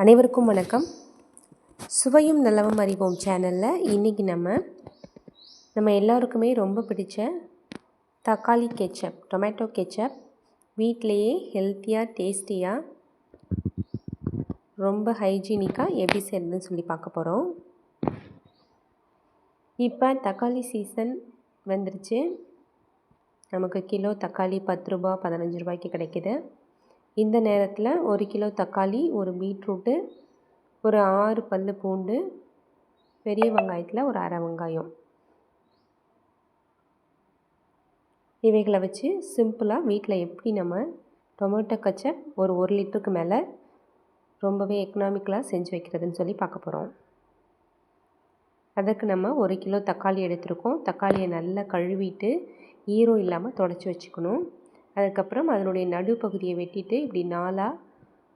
அனைவருக்கும் வணக்கம். சுவையும் நலவும் அறிவோம் சேனலில் இன்றைக்கி நம்ம நம்ம எல்லாருக்குமே ரொம்ப பிடிச்ச தக்காளி கெச்சப் டொமேட்டோ கெச்சப் வீட்டிலையே ஹெல்த்தியாக டேஸ்டியாக ரொம்ப ஹைஜீனிக்காக எப்படி செய்கிறதுன்னு சொல்லி பார்க்க போகிறோம் இப்போ தக்காளி சீசன் வந்துருச்சு. நமக்கு கிலோ தக்காளி பத்து ரூபா பதினஞ்சு ரூபாய்க்கு கிடைக்கிது. இந்த நேரத்தில் ஒரு கிலோ தக்காளி ஒரு பீட்ரூட்டு ஒரு ஆறு பல் பூண்டு பெரிய வெங்காயத்தில் ஒரு அரை வெங்காயம். இவைகளை வச்சு சிம்பிளாக வீட்டில் எப்படி நம்ம டொமேட்டோ கச்சப் ஒரு ஒரு லிட்டருக்கு மேலே ரொம்பவே எக்கனாமிக்கலாக செஞ்சு வைக்கிறதுன்னு சொல்லி பார்க்க போகிறோம் அதுக்கு நம்ம ஒரு கிலோ தக்காளி எடுத்திருக்கோம். தக்காளியை நல்லா கழுவிட்டு ஈரம் இல்லாமல் தொடச்சி வச்சுக்கணும். அதுக்கப்புறம் அதனுடைய நடுப்பகுதியை வெட்டிட்டு இப்படி நாலாக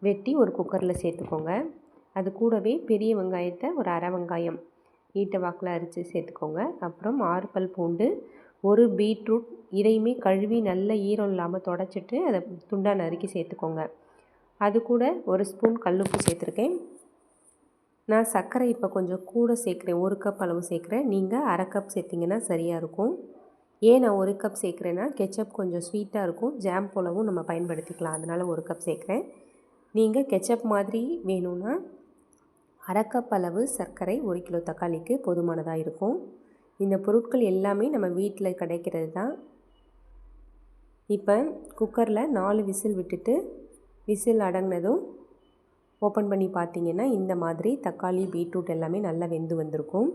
வெட்டி ஒரு குக்கரில் சேர்த்துக்கோங்க. அது கூடவே பெரிய வெங்காயத்தை ஒரு அரை வெங்காயம் ஈட்ட வாக்கில் அரித்து சேர்த்துக்கோங்க. அப்புறம் ஆறு பல் பூண்டு ஒரு பீட்ரூட் இதையுமே கழுவி நல்ல ஈரம் இல்லாமல் தொடச்சிட்டு அதை துண்டாக நறுக்கி சேர்த்துக்கோங்க. அது கூட ஒரு ஸ்பூன் கல்லுப்பு சேர்த்துருக்கேன். நான் சர்க்கரை இப்போ கொஞ்சம் கூட சேர்க்குறேன் ஒரு கப் அளவு சேர்க்குறேன். நீங்கள் அரை கப் சேர்த்திங்கன்னா சரியாக இருக்கும். ஏன் நான் ஒரு கப் சேர்க்குறேன்னா கெச்சப் கொஞ்சம் ஸ்வீட்டாக இருக்கும். ஜாம் போலவும் நம்ம பயன்படுத்திக்கலாம். அதனால் ஒரு கப் சேர்க்குறேன். நீங்கள் கெச்சப் மாதிரி வேணும்னா அரைக்கப் அளவு சர்க்கரை ஒரு கிலோ தக்காளிக்கு போதுமானதாக இருக்கும். இந்த பொருட்கள் எல்லாமே நம்ம வீட்டில் கிடைக்கிறது தான் இப்போ குக்கரில் நாலு விசில் விட்டுட்டு விசில் அடங்கினதும் ஓப்பன் பண்ணி பார்த்தீங்கன்னா இந்த மாதிரி தக்காளி பீட்ரூட் எல்லாமே நல்லா வெந்து வந்திருக்கும்.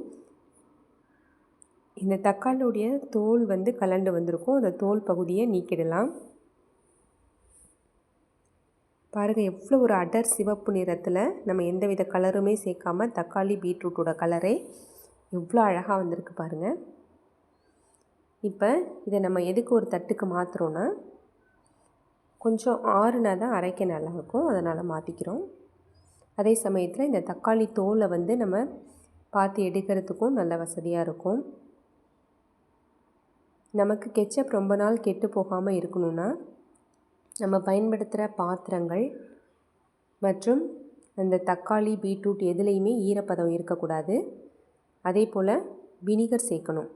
இந்த தக்காளியுடைய தோல் வந்து கலண்டு வந்திருக்கும். அந்த தோல் பகுதியை நீக்கிடலாம். பாருங்கள் எவ்வளோ ஒரு அடர் சிவப்பு நிறத்தில் நம்ம எந்த வித கலருமே சேர்க்காம தக்காளி பீட்ரூட்டோட கலரே எவ்வளோ அழகாக வந்திருக்கு பாருங்கள் இப்போ இதை நம்ம எதுக்கு ஒரு தட்டுக்கு மாற்றுறோன்னா கொஞ்சம் ஆறுனா தான் அரைக்க நல்லாயிருக்கும். அதனால் மாற்றிக்கிறோம் அதே சமயத்தில் இந்த தக்காளி தோலை வந்து நம்ம பார்த்து எடுக்கிறதுக்கும் நல்ல வசதியாக இருக்கும். நமக்கு கெச்சப் ரொம்ப நாள் கெட்டு போகாமல் இருக்கணும்னா நம்ம பயன்படுத்துகிற பாத்திரங்கள் மற்றும் அந்த தக்காளி பீட்ரூட் எதுலேயுமே ஈரப்பதம் இருக்கக்கூடாது. அதே போல் வினிகர் சேர்க்கணும்.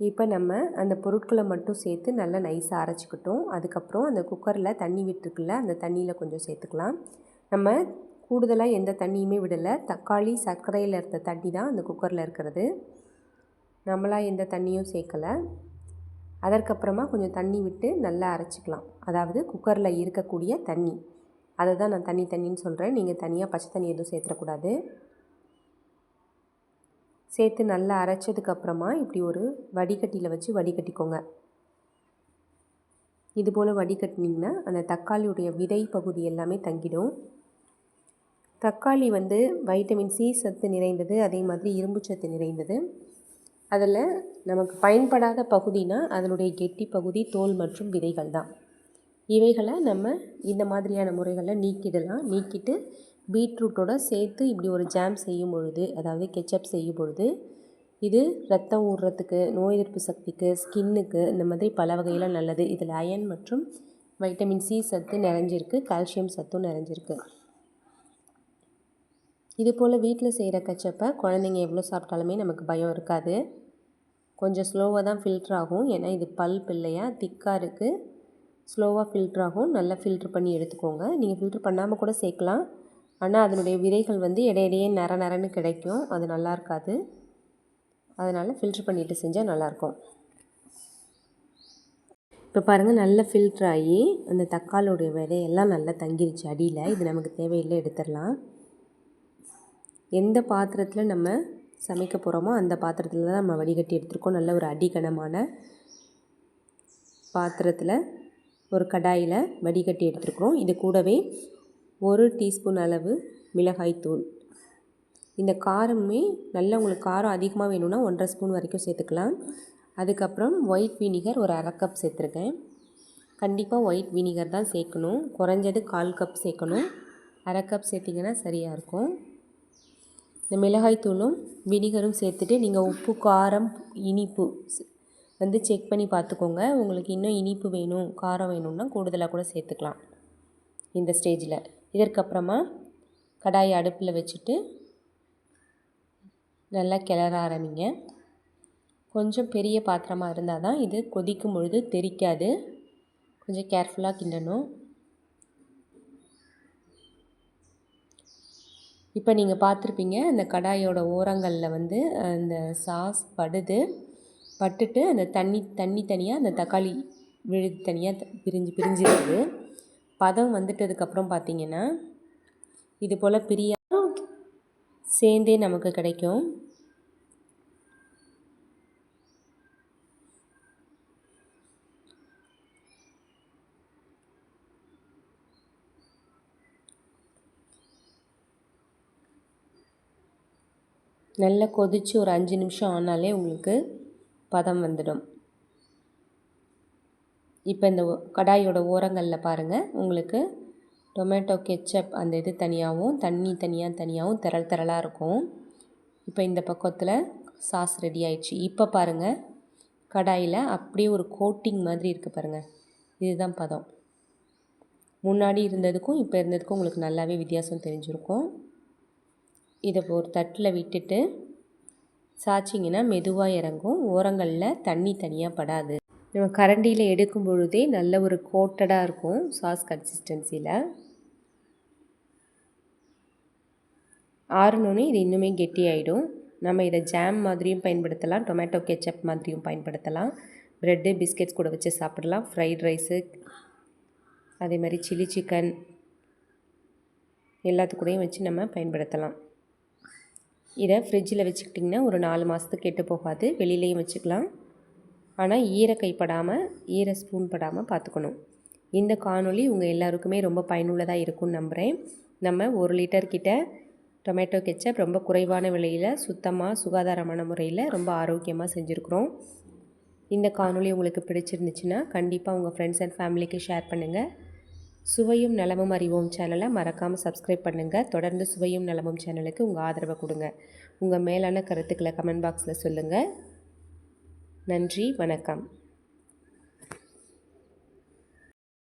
இப்போ நம்ம அந்த பொருட்களை மட்டும் சேர்த்து நல்லா நைஸாக அரைச்சிக்கிட்டோம். அதுக்கப்புறம் அந்த குக்கரில் தண்ணி விட்டுருக்குல்ல அந்த தண்ணியில் கொஞ்சம் சேர்த்துக்கலாம். நம்ம கூடுதலாக எந்த தண்ணியுமே விடலை. தக்காளி சர்க்கரையில் இருந்த தண்ணி தான் அந்த குக்கரில் இருக்கிறது. நம்மளாக எந்த தண்ணியும் சேர்க்கலை. அதற்கப்புறமா கொஞ்சம் தண்ணி விட்டு நல்லா அரைச்சிக்கலாம். அதாவது குக்கரில் இருக்கக்கூடிய தண்ணி. அதை தான் நான் தண்ணி தண்ணின்னு சொல்கிறேன் நீங்கள் தனியாக பச்சை தண்ணி எதுவும் சேர்த்துடக்கூடாது சேர்த்து நல்லா அரைச்சதுக்கப்புறமா இப்படி ஒரு வடிகட்டியில் வச்சு வடிகட்டிக்கோங்க. இது போல் வடிகட்டினீங்கன்னா அந்த தக்காளியுடைய விதை பகுதி எல்லாமே தங்கிடும். தக்காளி வந்து வைட்டமின் சி சத்து நிறைந்தது அதே மாதிரி இரும்பு சத்து நிறைந்தது. அதில் நமக்கு பயன்படாத பகுதினா அதனுடைய கெட்டி பகுதி தோல் மற்றும் விதைகள் தான். இவைகளை நம்ம இந்த மாதிரியான முறைகளில் நீக்கிடலாம். நீக்கிட்டு பீட்ரூட்டோட சேர்த்து இப்படி ஒரு ஜாம் செய்யும் பொழுது அதாவது கெச்சப் செய்யும் பொழுது இது ரத்தம் ஊடுறதுக்கு நோய் எதிர்ப்பு சக்திக்கு ஸ்கின்னுக்கு இந்த மாதிரி பல வகையில் நல்லது. இதில் அயன் மற்றும் வைட்டமின் சி சத்து நிறைஞ்சிருக்கு கால்சியம் சத்தும் நிறைஞ்சிருக்கு. இது போல் வீட்டில் செய்கிற கச்சப்பை குழந்தைங்க எவ்வளோ சாப்பிட்டாலுமே நமக்கு பயம் இருக்காது. கொஞ்சம் ஸ்லோவாக தான் ஃபில்டர் ஆகும். ஏன்னா இது பல்ப் இல்லையா? திக்காக இருக்குது ஸ்லோவாக ஃபில்டர் ஆகும். நல்லா ஃபில்ட்ரு பண்ணி எடுத்துக்கோங்க. நீங்கள் ஃபில்ட்ரு பண்ணாமல் கூட சேர்க்கலாம். ஆனால் அதனுடைய விதைகள் வந்து இடையிடையே நர நரன்னு கிடைக்கும். அது நல்லா இருக்காது. அதனால் ஃபில்ட்ரு பண்ணிவிட்டு செஞ்சால் நல்லாயிருக்கும் இப்போ பாருங்கள் நல்லா ஃபில்ட்ரு ஆகி அந்த தக்காளியோடைய விதையெல்லாம் நல்லா தங்கிருச்சு. அடியில். இது நமக்கு தேவையில்லை எடுத்துடலாம். எந்த பாத்திரத்தில் நம்ம சமைக்க போகிறோமோ அந்த பாத்திரத்தில் தான் நம்ம வடிகட்டி எடுத்துருக்கோம். நல்ல ஒரு அடிகனமான பாத்திரத்தில் ஒரு கடாயில் வடிகட்டி எடுத்துருக்குறோம். இது கூடவே ஒரு டீஸ்பூன் அளவு மிளகாய்த்தூள் இந்த காரமே நல்லா உங்களுக்கு காரம் அதிகமாக வேணும்னா ஒன்றரை ஸ்பூன் வரைக்கும் சேர்த்துக்கலாம். அதுக்கப்புறம் ஒயிட் வினிகர் ஒரு அரை கப் சேர்த்துருக்கேன். கண்டிப்பாக ஒயிட் வினிகர் தான் சேர்க்கணும். குறைஞ்சது கால் கப் சேர்க்கணும். அரை கப் சேர்த்திங்கன்னா சரியாக இருக்கும். இந்த மிளகாய்த்தூளும் வினிகரும் சேர்த்துட்டு நீங்கள் உப்பு காரம் இனிப்பு வந்து செக் பண்ணி பார்த்துக்கோங்க. உங்களுக்கு இன்னும் இனிப்பு வேணும் காரம் வேணும்னா கூடுதலாக கூட சேர்த்துக்கலாம் இந்த ஸ்டேஜில் இதற்கப்புறமா கடாயை அடுப்பில் வச்சுட்டு நல்லா கிளற ஆரம்பிங்க. கொஞ்சம் பெரிய பாத்திரமாக இருந்தால் தான் இது கொதிக்கும் பொழுது தெரிக்காது கொஞ்சம் கேர்ஃபுல்லாக கிண்டணும். இப்போ நீங்கள் பார்த்துருப்பீங்க அந்த கடாயோட ஓரங்களில் வந்து அந்த சாஸ் படுது. பட்டுட்டு அந்த தண்ணி தண்ணி தனியாக அந்த தக்காளி விழுது தனியாக பிரிஞ்சு பிரிஞ்சிருக்குது பதம் வந்துட்டதுக்கப்புறம் பார்த்தீங்கன்னா இது போல் பிரியா சேர்ந்தே நமக்கு கிடைக்கும். நல்லா கொதித்து ஒரு அஞ்சு நிமிஷம் ஆனாலே உங்களுக்கு பதம் வந்துடும். இப்போ இந்த கடாயோட ஓரங்களில் பாருங்கள் உங்களுக்கு டொமேட்டோ கெச்சப் அந்த இது தனியாகவும் தண்ணி தனியாக தனியாகவும் திரள் திரளாக இருக்கும். இப்போ இந்த பக்கத்தில் சாஸ் ரெடி ஆயிடுச்சு. இப்போ பாருங்கள் கடாயில் அப்படியே ஒரு கோட்டிங் மாதிரி இருக்குது பாருங்கள் இதுதான் பதம். முன்னாடி இருந்ததுக்கும் இப்போ இருந்ததுக்கும் உங்களுக்கு நல்லாவே வித்தியாசம் தெரிஞ்சிருக்கும். இதை ஒரு தட்டில் விட்டுட்டு சாய்ச்சிங்கன்னா மெதுவாக இறங்கும். ஓரங்களில் தண்ணி தனியாக படாது. நம்ம கரண்டியில் எடுக்கும் பொழுதே நல்ல ஒரு கோட்டடாக இருக்கும் சாஸ் கன்சிஸ்டன்சியில் ஆறுனோடனே இது இன்னுமே கெட்டியாயிடும். நம்ம இதை ஜாம் மாதிரியும் பயன்படுத்தலாம் டொமேட்டோ கெச்சப் மாதிரியும் பயன்படுத்தலாம். ப்ரெட்டு பிஸ்கெட்ஸ் கூட வச்சு சாப்பிடலாம். ஃப்ரைட் ரைஸு அதே மாதிரி சில்லி சிக்கன் எல்லாத்துக்கூடையும் வச்சு நம்ம பயன்படுத்தலாம். இதை ஃப்ரிட்ஜில் வச்சுக்கிட்டிங்கன்னா ஒரு நாலு மாதத்துக்கு கெட்டு போகாது. வெளியிலையும் வச்சுக்கலாம். ஆனால் ஈர கைப்படாமல் ஈர ஸ்பூன் படாமல் பார்த்துக்கணும் இந்த காணொளி உங்கள் எல்லாருக்குமே ரொம்ப பயனுள்ளதாக இருக்கும்னு நம்புகிறேன் நம்ம ஒரு லிட்டர் கிட்ட டொமேட்டோ கெச்சப் ரொம்ப குறைவான விலையில் சுத்தமாக சுகாதாரமான முறையில் ரொம்ப ஆரோக்கியமாக செஞ்சுருக்குறோம். இந்த காணொளி உங்களுக்கு பிடிச்சிருந்துச்சுன்னா கண்டிப்பாக உங்கள் ஃப்ரெண்ட்ஸ் அண்ட் ஃபேமிலிக்கு ஷேர் பண்ணுங்கள் சுவையும் நலமும் அறிவோம் சேனலை மறக்காமல் சப்ஸ்கிரைப் பண்ணுங்கள் தொடர்ந்து சுவையும் நலமும் சேனலுக்கு உங்கள் ஆதரவை கொடுங்க. உங்கள் மேலான கருத்துக்களை கமெண்ட் பாக்ஸில் சொல்லுங்கள் நன்றி வணக்கம்.